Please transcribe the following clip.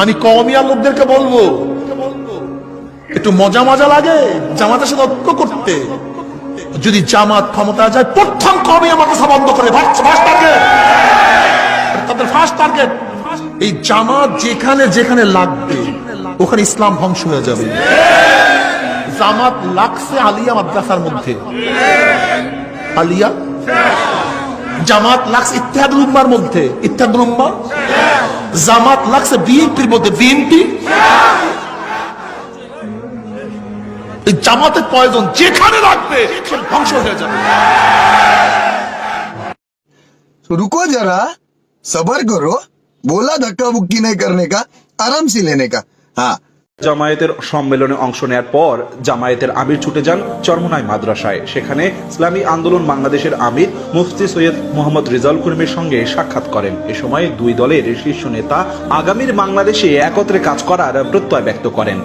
আমি কমিয়া লোকদেরকে বলব, একটু মজা মজা লাগে, জামাতের সাথে ঐক্য করতে। যদি জামাত ক্ষমতা যায়, প্রথম কমে আমাকে বন্ধ করে তাদের ফার্স্ট টার্গেট এই জামাত যেখানে যেখানে লাগবে, ওখানে ইসলাম ধ্বংস হয়ে যাবে। জামাত লাগছে আলিয়া মাদ্রাসার মধ্যে। আলিয়া? জামাত লাগছে মধ্যে। জামাত লাগছে বিএনপির মধ্যে বিএনপি এই জামাতের প্রয়োজন যেখানে রাখবে সে ধ্বংস হয়ে যাবে तो रुको जरा सबर करो बोला धक्का बुक्की नहीं करने का आराम से लेने का हाँ জামায়াতের সম্মেলনে অংশ নেয়ার পর জামায়াতের আমির ছুটে যান চরমনাই মাদ্রাসায়। সেখানে ইসলামী আন্দোলন বাংলাদেশের আমির মুফতি সৈয়দ মোহাম্মদ রেজাউল করিমের সঙ্গে সাক্ষাৎ করেন। এ সময় দুই দলের শীর্ষ নেতা আগামীর বাংলাদেশে একত্রে কাজ করার প্রত্যয় ব্যক্ত করেন।